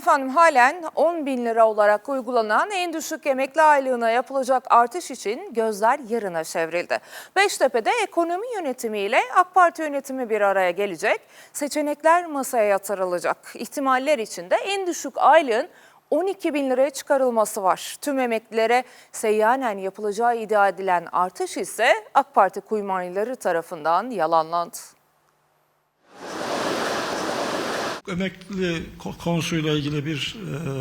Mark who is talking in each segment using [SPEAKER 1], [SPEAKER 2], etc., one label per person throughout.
[SPEAKER 1] Efendim halen 10 bin lira olarak uygulanan en düşük emekli aylığına yapılacak artış için gözler yarına çevrildi. Beştepe'de ekonomi yönetimiyle AK Parti yönetimi bir araya gelecek. Seçenekler masaya yatırılacak. İhtimaller içinde en düşük aylığın 12 bin liraya çıkarılması var. Tüm emeklilere seyyanen yapılacağı iddia edilen artış ise AK Parti kuymayları tarafından yalanlandı.
[SPEAKER 2] Emekli ko- konusuyla ilgili bir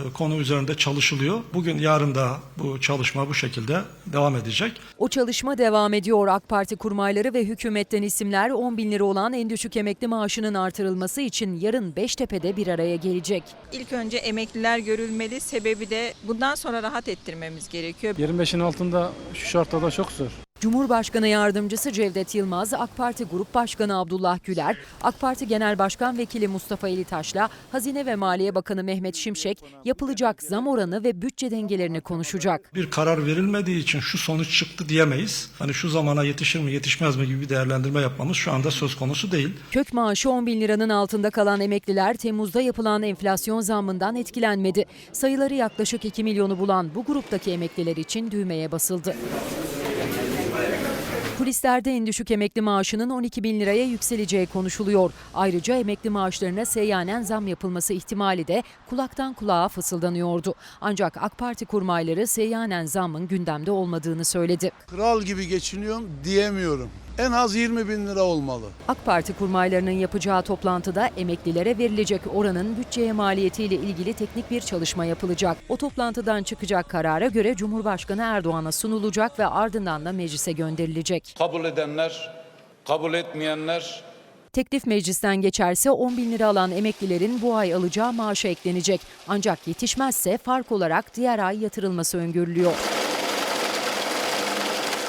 [SPEAKER 2] e, konu üzerinde çalışılıyor. Bugün yarın da bu çalışma bu şekilde devam edecek.
[SPEAKER 3] O çalışma devam ediyor. AK Parti kurmayları ve hükümetten isimler 10 bin lira olan en düşük emekli maaşının artırılması için yarın Beştepe'de bir araya gelecek.
[SPEAKER 4] İlk önce emekliler görülmeli. Sebebi de bundan sonra rahat ettirmemiz gerekiyor.
[SPEAKER 5] 25'in altında şu şartlarda çok zor.
[SPEAKER 3] Cumhurbaşkanı Yardımcısı Cevdet Yılmaz, AK Parti Grup Başkanı Abdullah Güler, AK Parti Genel Başkan Vekili Mustafa Elitaş'la Hazine ve Maliye Bakanı Mehmet Şimşek yapılacak zam oranı ve bütçe dengelerini konuşacak.
[SPEAKER 2] Bir karar verilmediği için şu sonuç çıktı diyemeyiz. Hani şu zamana yetişir mi yetişmez mi gibi bir değerlendirme yapmamız şu anda söz konusu değil.
[SPEAKER 3] Kök maaşı 10 bin liranın altında kalan emekliler Temmuz'da yapılan enflasyon zammından etkilenmedi. Sayıları yaklaşık 2 milyonu bulan bu gruptaki emekliler için düğmeye basıldı. Kulislerde en düşük emekli maaşının 12 bin liraya yükseleceği konuşuluyor. Ayrıca emekli maaşlarına seyyanen zam yapılması ihtimali de kulaktan kulağa fısıldanıyordu. Ancak AK Parti kurmayları seyyanen zammın gündemde olmadığını söyledi.
[SPEAKER 6] kral gibi geçiniyorum diyemiyorum. En az 20 bin lira olmalı.
[SPEAKER 3] AK Parti kurmaylarının yapacağı toplantıda emeklilere verilecek oranın bütçeye maliyetiyle ilgili teknik bir çalışma yapılacak. O toplantıdan çıkacak karara göre Cumhurbaşkanı Erdoğan'a sunulacak ve ardından da meclise gönderilecek.
[SPEAKER 7] Kabul edenler, kabul etmeyenler
[SPEAKER 3] Teklif meclisten geçerse 10 bin lira alan emeklilerin bu ay alacağı maaşa eklenecek. Ancak yetişmezse fark olarak diğer ay yatırılması öngörülüyor.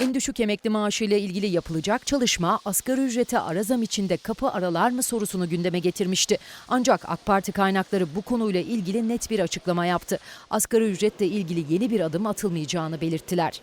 [SPEAKER 3] En düşük emekli maaşı ile ilgili yapılacak çalışma asgari ücrete ara zam içinde kapı aralar mı sorusunu gündeme getirmişti. Ancak AK Parti kaynakları bu konuyla ilgili net bir açıklama yaptı. Asgari ücretle ilgili yeni bir adım atılmayacağını belirttiler.